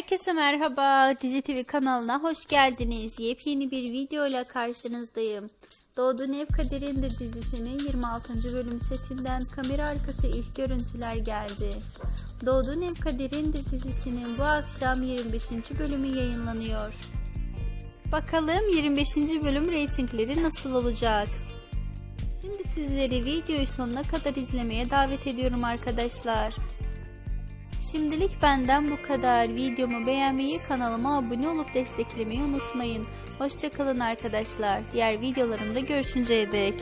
Herkese merhaba. Dizi TV kanalına hoş geldiniz. Yepyeni bir video ile karşınızdayım. Doğduğun Ev Kaderindir dizisinin 26. bölüm setinden kamera arkası ilk görüntüler geldi. Doğduğun Ev Kaderindir dizisinin bu akşam 25. bölümü yayınlanıyor. Bakalım 25. bölüm reytingleri nasıl olacak? Şimdi sizleri videoyu sonuna kadar izlemeye davet ediyorum arkadaşlar. Şimdilik benden bu kadar. Videomu beğenmeyi, kanalıma abone olup desteklemeyi unutmayın. Hoşçakalın arkadaşlar. Diğer videolarımda görüşünceye dek.